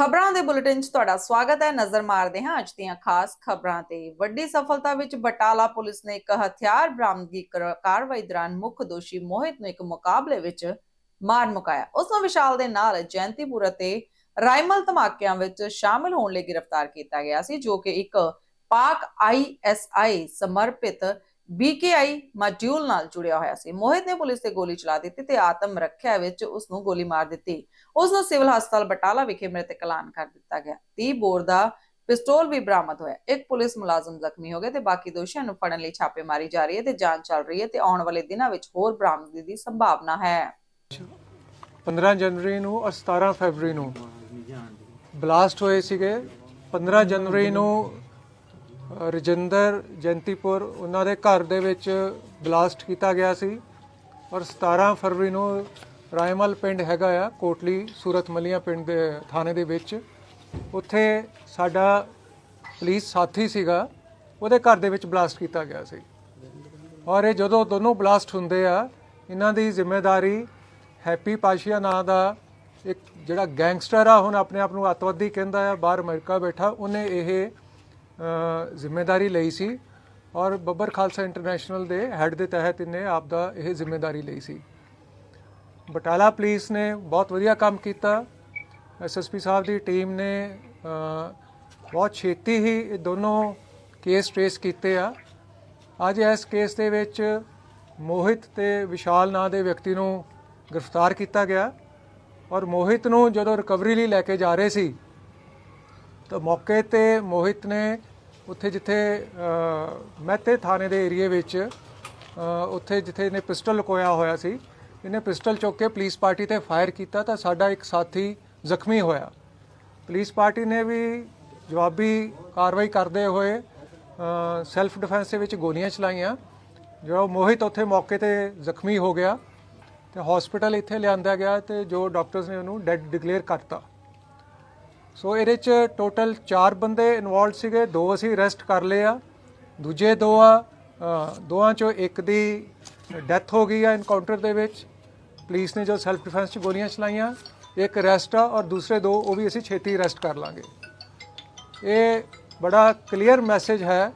ਖਬਰਾਂ ਦੇ ਬੁਲੇਟਿਨ 'ਚ ਤੁਹਾਡਾ ਸਵਾਗਤ ਹੈ। ਨਜ਼ਰ ਮਾਰਦੇ ਹਾਂ ਅੱਜ ਦੀਆਂ ਖਾਸ ਖਬਰਾਂ ਤੇ। ਵੱਡੀ ਸਫਲਤਾ ਵਿੱਚ ਬਟਾਲਾ ਪੁਲਿਸ ਨੇ ਇੱਕ ਹਥਿਆਰ ਬਰਾਮਦਗੀ ਕਾਰਵਾਈ ਦੌਰਾਨ ਮੁੱਖ ਦੋਸ਼ੀ ਮੋਹਿਤ ਨੂੰ ਇੱਕ ਮੁਕਾਬਲੇ ਵਿੱਚ ਮਾਰ ਮੁਕਾਇਆ। ਉਸ ਨੂੰ ਵਿਸ਼ਾਲ ਦੇ ਨਾਲ ਜੈਂਤੀਪੁਰ ਅਤੇ ਰਾਈਮਲ ਧਮਾਕਿਆਂ ਵਿੱਚ ਸ਼ਾਮਿਲ ਹੋਣ ਲਈ ਗ੍ਰਿਫਤਾਰ ਕੀਤਾ ਗਿਆ ਸੀ, ਜੋ ਕਿ ਇੱਕ ਪਾਕ ਆਈਐਸਆਈ ਸਮਰਪਿਤ ਬੀਕੇਆਈ ਮਾਡਿਊਲ ਨਾਲ ਜੁੜਿਆ ਹੋਇਆ ਸੀ। ਮੋਹਿਤ ਨੇ ਪੁਲਿਸ ਤੇ ਗੋਲੀ ਚਲਾ ਦਿੱਤੀ ਤੇ ਆਤਮ ਰੱਖਿਆ ਵਿੱਚ ਉਸ ਨੂੰ ਗੋਲੀ ਮਾਰ ਦਿੱਤੀ। ਉਸ ਨੂੰ ਸਿਵਲ ਹਸਪਤਾਲ ਬਟਾਲਾ ਵਿਖੇ ਮ੍ਰਿਤਕ ਐਲਾਨ ਕਰ ਦਿੱਤਾ ਗਿਆ। 30 ਬੋਰ ਦਾ ਪਿਸਤੌਲ ਵੀ ਬਰਾਮਦ ਹੋਇਆ। ਇੱਕ ਪੁਲਿਸ ਮੁਲਾਜ਼ਮ ਜ਼ਖਮੀ ਹੋ ਗਿਆ ਤੇ ਬਾਕੀ ਦੋਸ਼ੀਆਂ ਨੂੰ ਫੜਨ ਲਈ ਛਾਪੇਮਾਰੀ ਜਾਰੀ ਹੈ ਤੇ ਜਾਂਚ ਚੱਲ ਰਹੀ ਹੈ ਤੇ ਆਉਣ ਵਾਲੇ ਦਿਨਾਂ ਵਿੱਚ ਹੋਰ ਬਰਾਮਦਗੀ ਦੀ ਸੰਭਾਵਨਾ ਹੈ। 15 ਜਨਵਰੀ ਨੂੰ ਔਰ 17 ਫਰਵਰੀ ਨੂੰ ਬਲਾਸਟ ਹੋਏ ਸੀਗੇ। 15 ਜਨਵਰੀ ਨੂੰ ਰਜਿੰਦਰ ਜੈਂਤੀਪੁਰ ਉਹਨਾਂ ਦੇ ਘਰ ਦੇ ਵਿੱਚ ਬਲਾਸਟ ਕੀਤਾ ਗਿਆ ਸੀ ਔਰ 17 ਫਰਵਰੀ ਨੂੰ ਰਾਇਮਲ ਪਿੰਡ ਹੈਗਾ ਆ, ਕੋਟਲੀ ਸੂਰਤ ਮਲੀਆਂ ਪਿੰਡ ਦੇ ਥਾਣੇ ਦੇ ਵਿੱਚ। ਉੱਥੇ ਸਾਡਾ ਪੁਲਿਸ ਸਾਥੀ ਸੀਗਾ, ਉਹਦੇ ਘਰ ਦੇ ਵਿੱਚ ਬਲਾਸਟ ਕੀਤਾ ਗਿਆ ਸੀ। ਔਰ ਇਹ ਜਦੋਂ ਦੋਨੋਂ ਬਲਾਸਟ ਹੁੰਦੇ ਆ, ਇਹਨਾਂ ਦੀ ਜ਼ਿੰਮੇਵਾਰੀ ਹੈਪੀ ਪਾਸ਼ੀਆ ਨਾਂ ਦਾ ਇੱਕ ਜਿਹੜਾ ਗੈਂਗਸਟਰ ਆ, ਹੁਣ ਆਪਣੇ ਆਪ ਨੂੰ ਅੱਤਵਾਦੀ ਕਹਿੰਦਾ ਆ, ਬਾਹਰ ਅਮਰੀਕਾ ਬੈਠਾ, ਉਹਨੇ ਇਹ ਜ਼ਿੰਮੇਵਾਰੀ ਲਈ ਸੀ ਔਰ ਬੱਬਰ ਖਾਲਸਾ ਇੰਟਰਨੈਸ਼ਨਲ ਦੇ ਹੈੱਡ ਦੇ ਤਹਿਤ ਇਹਨੇ ਆਪ ਦਾ ਇਹ ਜ਼ਿੰਮੇਵਾਰੀ ਲਈ ਸੀ। ਬਟਾਲਾ ਪੁਲਿਸ ਨੇ ਬਹੁਤ ਵਧੀਆ ਕੰਮ ਕੀਤਾ। ਐਸਐਸਪੀ ਸਾਹਿਬ ਦੀ ਟੀਮ ਨੇ ਬਹੁਤ ਛੇਤੀ ਹੀ ਇਹ ਦੋਨੋਂ ਕੇਸ ਟ੍ਰੇਸ ਕੀਤੇ ਆ। ਅੱਜ ਇਸ ਕੇਸ ਦੇ ਵਿੱਚ ਮੋਹਿਤ ਤੇ ਵਿਸ਼ਾਲ ਨਾਂ ਦੇ ਵਿਅਕਤੀ ਨੂੰ ਗ੍ਰਿਫਤਾਰ ਕੀਤਾ ਗਿਆ ਔਰ ਮੋਹਿਤ ਨੂੰ ਜਦੋਂ ਰਿਕਵਰੀ ਲਈ ਲੈ ਕੇ ਜਾ ਰਹੇ ਸੀ ਤਾਂ ਮੌਕੇ ਤੇ ਮੋਹਿਤ ਨੇ ਉੱਥੇ ਜਿੱਥੇ ਮਹਿਤੇ ਥਾਣੇ ਦੇ ਏਰੀਏ ਵਿੱਚ ਉੱਥੇ ਜਿੱਥੇ ਇਹਨੇ ਪਿਸਟਲ ਲੁਕੋਇਆ ਹੋਇਆ ਸੀ, ਇਹਨੇ ਪਿਸਟਲ ਚੁੱਕ ਕੇ ਪੁਲਿਸ ਪਾਰਟੀ ਤੇ ਫਾਇਰ ਕੀਤਾ ਤਾਂ ਸਾਡਾ ਇੱਕ ਸਾਥੀ ਜ਼ਖਮੀ ਹੋਇਆ। ਪੁਲਿਸ ਪਾਰਟੀ ਨੇ ਵੀ ਜਵਾਬੀ ਕਾਰਵਾਈ ਕਰਦੇ ਹੋਏ ਸੈਲਫ ਡਿਫੈਂਸ ਦੇ ਵਿੱਚ ਗੋਲੀਆਂ ਚਲਾਈਆਂ। ਜੋ ਮੋਹਿਤ ਉੱਥੇ ਮੌਕੇ ਤੇ ਜ਼ਖਮੀ ਹੋ ਗਿਆ ਤੇ ਹਸਪੀਟਲ ਇੱਥੇ ਲਿਆਂਦਾ ਗਿਆ ਤੇ ਜੋ ਡਾਕਟਰਸ ਨੇ ਉਹਨੂੰ ਡੈੱਡ ਡਿਕਲੇਅਰ ਕਰਤਾ। ਸੋ ਇਹਦੇ ਚ ਟੋਟਲ 4 ਬੰਦੇ ਇਨਵੋਲਡ ਸੀਗੇ ਦੋ ਅਸੀਂ ਅਰੈਸਟ ਕਰ ਲਏ ਆ। ਦੂਜੇ ਦੋ ਆ ਅ, ਦੋਆਂ ਚੋਂ ਇੱਕ ਦੀ ਡੈਥ ਹੋ ਗਈ ਆ ਇਨਕਾਊਂਟਰ ਦੇ ਵਿੱਚ। ਪੁਲਿਸ ਨੇ ਜੋ ਸੈਲਫ ਡਿਫੈਂਸ ਚ ਗੋਲੀਆਂ ਚਲਾਈਆਂ ਇੱਕ ਅਰੈਸਟ ਆ ਔਰ ਦੂਸਰੇ ਦੋ ਉਹ ਵੀ ਅਸੀਂ ਛੇਤੀ ਅਰੈਸਟ ਕਰ ਲਾਂਗੇ। ਇਹ ਬੜਾ ਕਲੀਅਰ ਮੈਸੇਜ ਹੈ।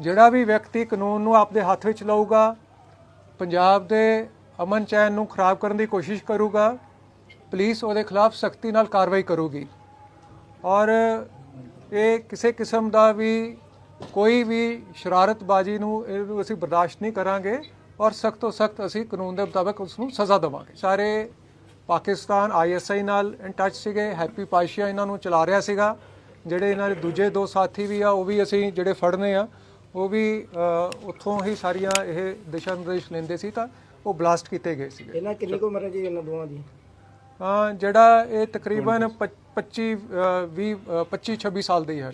ਜਿਹੜਾ ਵੀ ਵਿਅਕਤੀ ਕਾਨੂੰਨ ਨੂੰ ਆਪਦੇ ਹੱਥ ਵਿੱਚ ਲਊਗਾ ਪੰਜਾਬ ਦੇ ਅਮਨ ਚੈਨ ਨੂੰ ਖਰਾਬ ਕਰਨ ਦੀ ਕੋਸ਼ਿਸ਼ ਕਰੂਗਾ ਪੁਲਿਸ ਉਹਦੇ ਖਿਲਾਫ ਸਖਤੀ ਨਾਲ ਕਾਰਵਾਈ ਕਰੂਗੀ। ਔਰ ਇਹ ਕਿਸੇ ਕਿਸਮ ਦਾ ਵੀ ਕੋਈ ਵੀ ਸ਼ਰਾਰਤਬਾਜ਼ੀ ਨੂੰ ਇਹਨੂੰ ਅਸੀਂ ਬਰਦਾਸ਼ਤ ਨਹੀਂ ਕਰਾਂਗੇ ਔਰ ਸਖਤ ਤੋਂ ਸਖਤ ਅਸੀਂ ਕਾਨੂੰਨ ਦੇ ਮੁਤਾਬਕ ਉਸ ਨੂੰ ਸਜ਼ਾ ਦੇਵਾਂਗੇ। ਸਾਰੇ ਪਾਕਿਸਤਾਨ ਆਈਐਸਆਈ ਨਾਲ ਇਨ ਟੱਚ ਸੀਗੇ, ਹੈਪੀ ਪਾਸ਼ੀਆ ਇਹਨਾਂ ਨੂੰ ਚਲਾ ਰਿਹਾ ਸੀਗਾ। ਜਿਹੜੇ ਇਹਨਾਂ ਦੇ ਦੂਜੇ ਦੋ ਸਾਥੀ ਵੀ ਆ, ਉਹ ਵੀ ਅਸੀਂ ਜਿਹੜੇ ਫੜਨੇ ਆ, ਉਹ ਵੀ ਉੱਥੋਂ ਹੀ ਸਾਰੀਆਂ ਇਹ ਦਿਸ਼ਾ ਨਿਰਦੇਸ਼ ਲੈਂਦੇ ਸੀ ਤਾਂ ਉਹ ਬਲਾਸਟ ਕੀਤੇ ਗਏ ਸੀਗੇ। ਇਹਨਾਂ ਕਿੰਨੀ ਕੁ ਉਮਰ ਹੈ ਜੀ ਇਹਨਾਂ ਦੋਵਾਂ ਦੀ? ਜਿਹੜਾ ਇਹ ਤਕਰੀਬਨ 25 20 25 26 ਸਾਲ ਦੀ ਹੈ